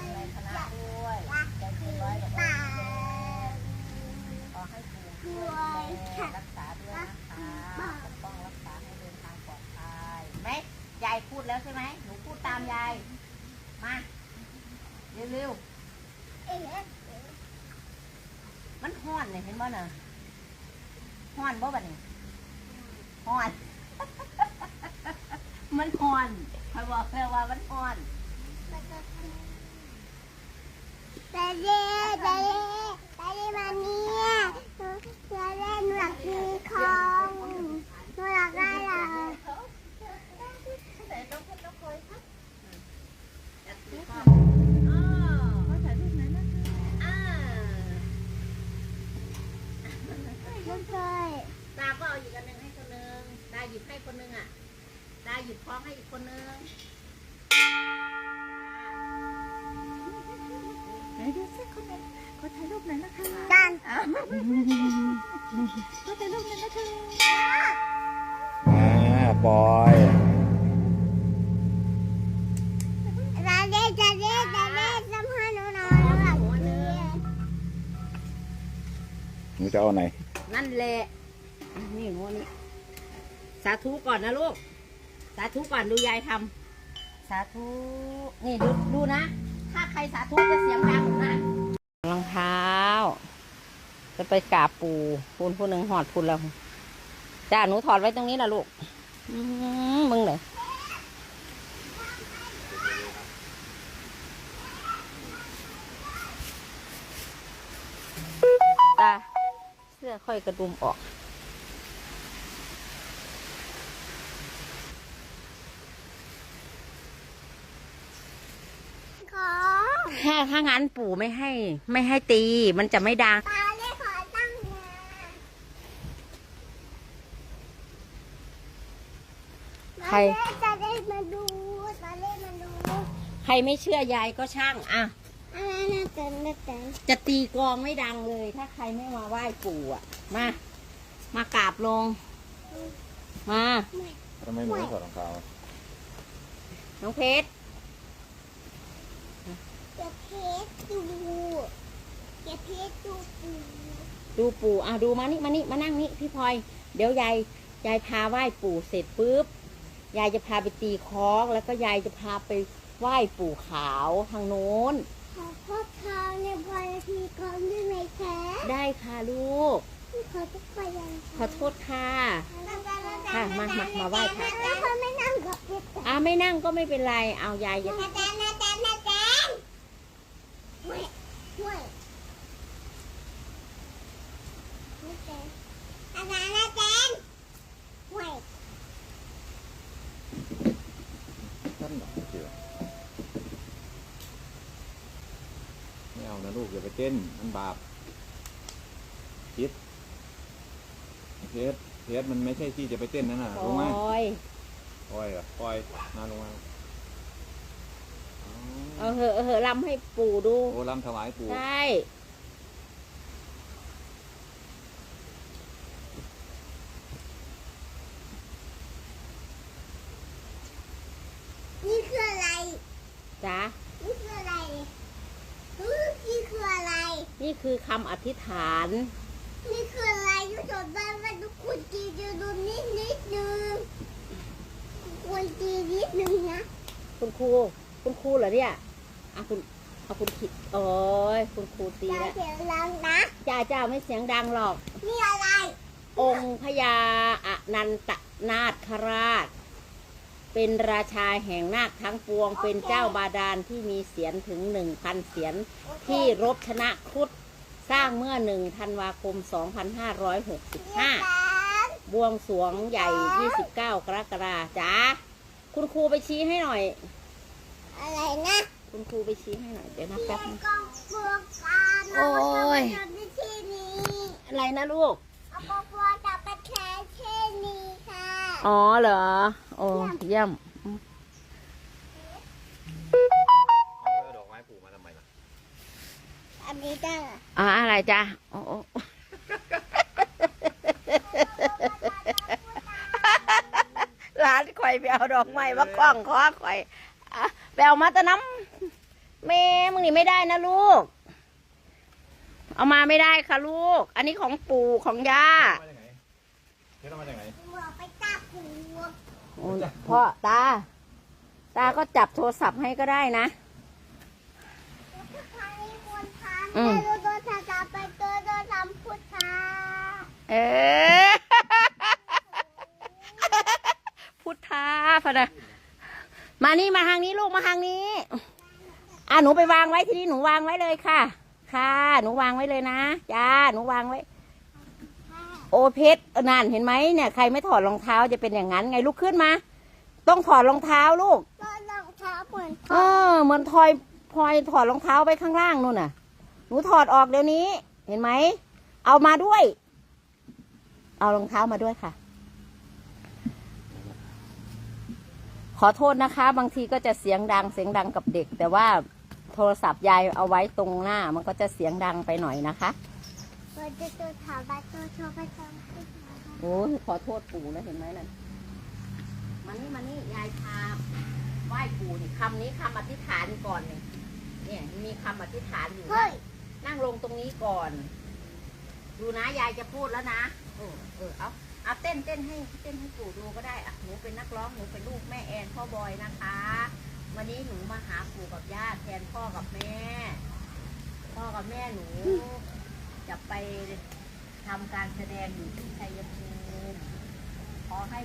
เป็นในคณะด้วยใจเกินร้อยกับขอให้ปู่ช่วยรักษาด้วยนะคะปกป้องรักษาให้เดินทางปลอดภัยไหมยายพูดแล้วใช่ไหมหนูพูดตามยายมาเร็วๆมันห้อนเลยเห็นบ่น่ะห้อนบ่บัดนี้ห้อนมันห้อนคอยบอกแล้วว่ามันห้อน ต่เล่แต่เล่แต่เล่มาเนี่ยหนูจะเล่นหลักมีของหนูอยากได้อะไรไม่เคยตาก็เอาอีกอันหนึ่งให้คนหนึ่งตาหยิบให้คนหนึ่งอะตาหยิบคล้องให้อีกคนหนึ่ง ขอถ่ายรูปหน่อยนะคะกันขอถ่ายรูปหน่อยนะคะอ่าปอยแต่เล่แต่เล่แต่เล่สัมภาษณ์หนูหน่อยหลักมีหนูจะเอาไหน นั่นแหละ นี่หนูอันนี่สาธุก่อนนะลูก สาธุก่อนดูยายทำสาธุ นี่ดูดูนะ ถ้าใครสาธุจะเสียงดังนะรอง เท้า จะไปกาบปูพูนผู้หนึ่งหอดพูนแล้วจ้าหนูถอดไว้ตรงนี้นะลูกมมึงเลยตาเสื้อค่อยกระดุมออก ของ ถ้าถ้างั้นปู่ไม่ให้ ไม่ให้ตี มันจะไม่ดัง ตาเล่ขอตั้งนะใคร ตาเล่มาดูตาเล่มาดูใครไม่เชื่อยายก็ช่างอะอะไรนะเต็นเต็นจะตีกลองไม่ดังเลย ถ้าใครไม่มาไหว้ปู่อะ มา มากราบลง มา ทำไมหนูไม่ถอดรองเท้า น้องเพชร จะเพชรดูจะเพชรดูปูดูปู่อะดูมานี่มานี่มานั่งนี่พี่พลอย เดี๋ยวยายยายพาไหว้ปู่เสร็จปุ๊บยายจะพาไปตีคล้องแล้วก็ยายจะพาไปไหว้ปู่ขาวทางโน้นขอพ่อทางในพอยทีกองได้ไหมคะได้ค่ะลูก ขอทุกคนยังขอโทษค่ะค่ะมามามาไหว้พระแล้วเขาไม่นั่งกับเพชรอะไม่นั่งก็ไม่เป็นไรเอายายอย่า แตนแตนแตนแตน ห่วยห่วยไม่แตนอาจารย์แตนห่วยท่านหรอเกี่ยวไม่เอานะลูกอย่าไปเต้นมันบาปคิดเพชรเพชรมันไม่ใช่ที่จะไปเต้นนั่นน่ะปลงมาล่อยปล่อยเหรอปล่อยมาลงมา เอาเหอะเอาเหอะลำให้ปู่ดู โอ้ลำถวายปู่ใช่นี่คืออะไรจ้ะนี่คืออะไรนี่นี่คืออะไร นี่คือคำอธิษฐาน นี่คืออะไรทุกคนบ้านว่าทุกคนจีจะดูนิดนิดนึงควรจีนิดนึงนะ คุณครู คุณครูเหรอเนี่ยอะคุณเอาคุณคิดโอ้ยคุณครูตีอย่าแล้วเสียงดังนะจ้าเจ้าไม่เสียงดังหรอก นี่อะไร องค์พญาอนันตนาคราช เป็นราชาแห่งนาคทั้งปวง เป็นเจ้าบาดาลที่มีเสียนถึงหนึ่งพันเสียน ที่รบชนะครุฑสร้างเมื่อหนึ่งธันวาคม 2565 บวงสรวงใหญ่ 29 กรกฎาจ้าคุณครูไปชี้ให้หน่อย อะไรนะคุณครูไปชี้ให้หน่อยเดี๋ยวนะแป๊บนึง กองพวกการโอ้ย เอาไปที่นี้อะไรนะลูก เอากองพวกจะไปแค่ที่นี้ค่ะอ๋อเหรอ โอ้เยี่ยมเอาดอกไม้ปู่มาทำไมล่ะอันนี้จ้าอ่าอะไรจ้าโอ้โอ้ร้านข่อยไปเอาดอกไม้มาคล้องคอข่อยอะไป เอามาแตะน้ำแม่มึงนี่ไม่ได้นะลูก เอามาไม่ได้ค่ะลูก อันนี้ของปู่ของย่ามาจากไหนเพชรเอามาจากไหนหัวไปจับหัวโอ้ยพ่อตา ตาก็จับโทรศัพท์ให้ก็ได้นะพุทธานี่ควรทานอืมแต่รู้ตัวถ้าจะไปเจอโดนทำพุทธาเออพุทธาพะนะ มานี่มาทางนี้ลูกมาทางนี้อะหนูไปวางไว้ที่นี่หนูวางไว้เลยค่ะ ค่ะ หนูวางไว้เลยนะจ้าหนูวางไว้ โอเพชรนานเห็นไหมเนี่ย ใครไม่ถอดรองเท้าจะเป็นอย่างนั้นไงลุกขึ้นมา ต้องถอดรองเท้าลูกโดนรองเท้าเหมือนเออเหมือนทอยพลอยถอดรองเท้าไปข้างล่างนู่นน่ะ หนูถอดออกเดี๋ยวนี้ เห็นไหมเอามาด้วย เอารองเท้ามาด้วยค่ะ ขอโทษนะคะ บางทีก็จะเสียงดังเสียงดังกับเด็ก แต่ว่าโทรศัพท์ยายเอาไว้ตรงหน้า มันก็จะเสียงดังไปหน่อยนะคะตัวจะตัวถามไปตัวโชว์ไปทำพุทธาโอ้ยขอโทษปู่แล้วเห็นไหมนั่นมานี่มานี่ยายพาไหว้ปู่นี่คำนี้คำอธิษฐานก่อนเนี่ยเนี่ยมีคำอธิษฐานอยู่นะเฮ้ยนั่งลงตรงนี้ก่อน ดูนะยายจะพูดแล้วนะเออเออเอา เอาเต้นเต้นให้เต้นให้ปู่ดูก็ได้อะหนูเป็นนักร้องหนูเป็นลูกแม่แอนพ่อบอยนะคะ วันนี้หนูมาหาปู่กับย่าแทนพ่อกับแม่ พ่อกับแม่หนูจะไปทำการแสดงอยู่ที่ชัยภูมิขอให้